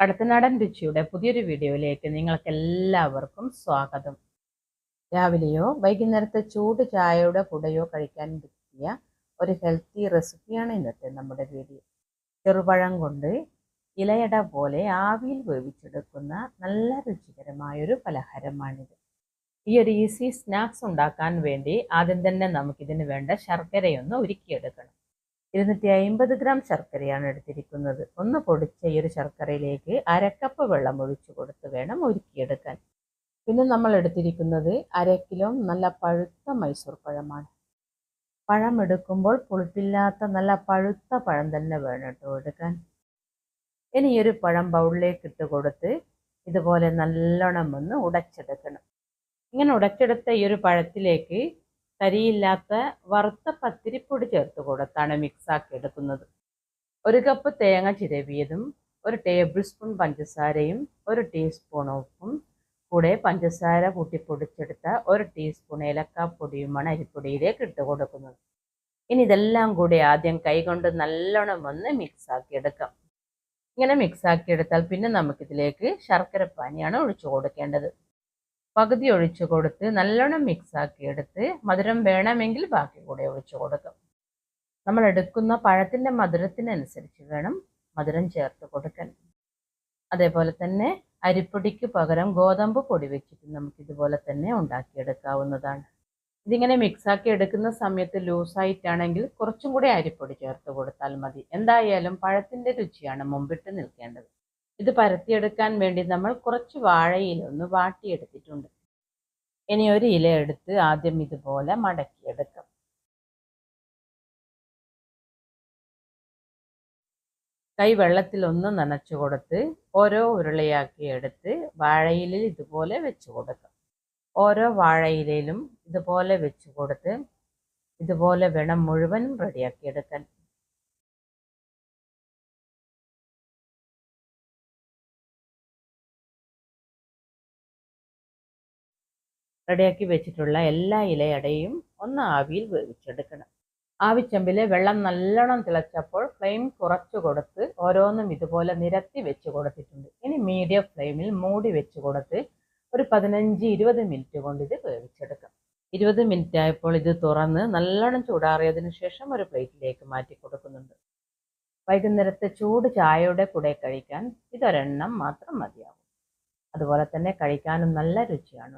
കടത്തനാടൻ രുചിയുടെ പുതിയൊരു വീഡിയോയിലേക്ക് നിങ്ങൾക്ക് എല്ലാവർക്കും സ്വാഗതം. രാവിലെയോ വൈകുന്നേരത്തെ ചൂട് ചായയുടെ കൂടെയോ കഴിക്കാൻ പറ്റിയ ഒരു ഹെൽത്തി റെസിപ്പിയാണ് ഇന്നത്തെ നമ്മുടെ വീഡിയോ. ചെറുപഴം കൊണ്ട് ഇലയട പോലെ ആവിയിൽ വേവിച്ചെടുക്കുന്ന നല്ല രുചികരമായൊരു പലഹാരമാണിത്. ഈ ഒരു ഈസി സ്നാക്സ് ഉണ്ടാക്കാൻ വേണ്ടി ആദ്യം തന്നെ നമുക്കിതിന് വേണ്ട ശർക്കരയൊന്ന് ഉരുക്കിയെടുക്കണം. ഇരുന്നൂറ്റി അമ്പത് ഗ്രാം ശർക്കരയാണ് എടുത്തിരിക്കുന്നത്. ഒന്ന് പൊടിച്ച ഈ ഒരു ശർക്കരയിലേക്ക് അരക്കപ്പ് വെള്ളം ഒഴിച്ചു കൊടുത്ത് വേണം ഒരുക്കിയെടുക്കാൻ പിന്നെ നമ്മൾ എടുത്തിരിക്കുന്നത് അര കിലോ നല്ല പഴുത്ത മൈസൂർ പഴമാണ്. പഴം എടുക്കുമ്പോൾ പുളിപ്പില്ലാത്ത നല്ല പഴുത്ത പഴം തന്നെ വേണം കേട്ടോ എടുക്കാൻ. ഇനി ഈ ഒരു പഴം ബൗളിലേക്ക് ഇട്ട് കൊടുത്ത് ഇതുപോലെ നല്ലോണം ഒന്ന് ഉടച്ചെടുക്കണം. ഇങ്ങനെ ഉടച്ചെടുത്ത ഈ ഒരു പഴത്തിലേക്ക് തരിയില്ലാത്ത വറുത്ത പത്തിരിപ്പൊടി ചേർത്ത് കൊടുത്താണ് മിക്സാക്കി എടുക്കുന്നത്. ഒരു കപ്പ് തേങ്ങ ചിരവിയതും ഒരു ടേബിൾ സ്പൂൺ പഞ്ചസാരയും ഒരു ടീസ്പൂൺ ഉപ്പും കൂടെ പഞ്ചസാര കൂട്ടി പൊടിച്ചെടുത്ത ഒരു ടീസ്പൂൺ ഏലക്കാപ്പൊടിയുമാണ് അരിപ്പൊടിയിലേക്ക് ഇട്ട് കൊടുക്കുന്നത്. ഇനി ഇതെല്ലാം കൂടി ആദ്യം കൈകൊണ്ട് നല്ലോണം ഒന്ന് മിക്സാക്കി എടുക്കാം. ഇങ്ങനെ മിക്സാക്കി എടുത്താൽ പിന്നെ നമുക്കിതിലേക്ക് ശർക്കര പാനിയാണ് ഒഴിച്ചു കൊടുക്കേണ്ടത്. പകുതി ഒഴിച്ചു കൊടുത്ത് നല്ലോണം മിക്സാക്കി എടുത്ത് മധുരം വേണമെങ്കിൽ ബാക്കി കൂടെ ഒഴിച്ചു കൊടുക്കും. നമ്മൾ എടുക്കുന്ന പഴത്തിന്റെ മധുരത്തിനനുസരിച്ച് വേണം മധുരം ചേർത്ത് കൊടുക്കാൻ. അതേപോലെ തന്നെ അരിപ്പൊടിക്ക് പകരം ഗോതമ്പ് പൊടി വെച്ചിട്ട് നമുക്ക് ഇതുപോലെ തന്നെ ഉണ്ടാക്കിയെടുക്കാവുന്നതാണ്. ഇതിങ്ങനെ മിക്സാക്കി എടുക്കുന്ന സമയത്ത് ലൂസായിട്ടാണെങ്കിൽ കുറച്ചും കൂടി അരിപ്പൊടി ചേർത്ത് കൊടുത്താൽ മതി. എന്തായാലും പഴത്തിന്റെ രുചിയാണ് മുമ്പിട്ട് നിൽക്കേണ്ടത്. ഇത് പരത്തിയെടുക്കാൻ വേണ്ടി നമ്മൾ കുറച്ച് വാഴയില ഒന്ന് വാട്ടിയെടുത്തിട്ടുണ്ട്. ഇനി ഒരു ഇല എടുത്ത് ആദ്യം ഇതുപോലെ മടക്കിയെടുക്കാം. കൈ വെള്ളത്തിൽ ഒന്ന് നനച്ചു കൊടുത്ത് ഓരോ ഉരുളയാക്കി എടുത്ത് വാഴയിലിൽ ഇതുപോലെ വെച്ച് കൊടുക്കാം. ഓരോ വാഴയിലയിലും ഇതുപോലെ വെച്ച് കൊടുത്ത് ഇതുപോലെ വേണം മുഴുവനും റെഡിയാക്കി എടുക്കാൻ. റെഡിയാക്കി വെച്ചിട്ടുള്ള എല്ലാ ഇലയടയും ഒന്ന് ആവിയിൽ വേവിച്ചെടുക്കണം. ആവിച്ചമ്പിൽ വെള്ളം നല്ലോണം തിളച്ചപ്പോൾ ഫ്ലെയിം കുറച്ച് കൊടുത്ത് ഓരോന്നും ഇതുപോലെ നിരത്തി വെച്ച് കൊടുത്തിട്ടുണ്ട്. ഇനി മീഡിയം ഫ്ലെയിമിൽ മൂടി വെച്ച് കൊടുത്ത് ഒരു പതിനഞ്ച് ഇരുപത് മിനിറ്റ് കൊണ്ട് ഇത് വേവിച്ചെടുക്കാം. ഇരുപത് മിനിറ്റ് ആയപ്പോൾ ഇത് തുറന്ന് നല്ലോണം ചൂടാറിയതിന് ശേഷം ഒരു പ്ലേറ്റിലേക്ക് മാറ്റി കൊടുക്കുന്നുണ്ട്. വൈകുന്നേരത്തെ ചൂട് ചായയുടെ കൂടെ കഴിക്കാൻ ഇതൊരെണ്ണം മാത്രം മതിയാവും. അതുപോലെ തന്നെ കഴിക്കാനും നല്ല രുചിയാണ്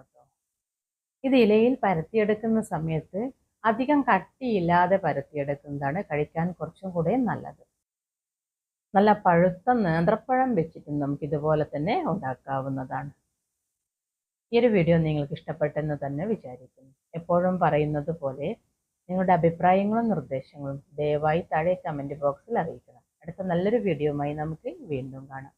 ഇത് ഇലയിൽ പരത്തിയെടുക്കുന്ന സമയത്ത് അധികം കട്ടിയില്ലാതെ പരത്തിയെടുക്കുന്നതാണ് കഴിക്കാൻ കുറച്ചും കൂടെ നല്ലത്. നല്ല പഴുത്ത നേന്ത്രപ്പഴം വെച്ചിട്ട് നമുക്ക് ഇതുപോലെ തന്നെ ഉണ്ടാക്കാവുന്നതാണ്. ഈ ഒരു വീഡിയോ നിങ്ങൾക്ക് ഇഷ്ടപ്പെട്ടെന്ന് തന്നെ വിചാരിക്കുന്നു. എപ്പോഴും പറയുന്നത് പോലെ നിങ്ങളുടെ അഭിപ്രായങ്ങളും നിർദ്ദേശങ്ങളും ദയവായി താഴെ കമന്റ് ബോക്സിൽ അറിയിക്കണം. അടുത്ത നല്ലൊരു വീഡിയോയുമായി നമുക്ക് വീണ്ടും കാണാം.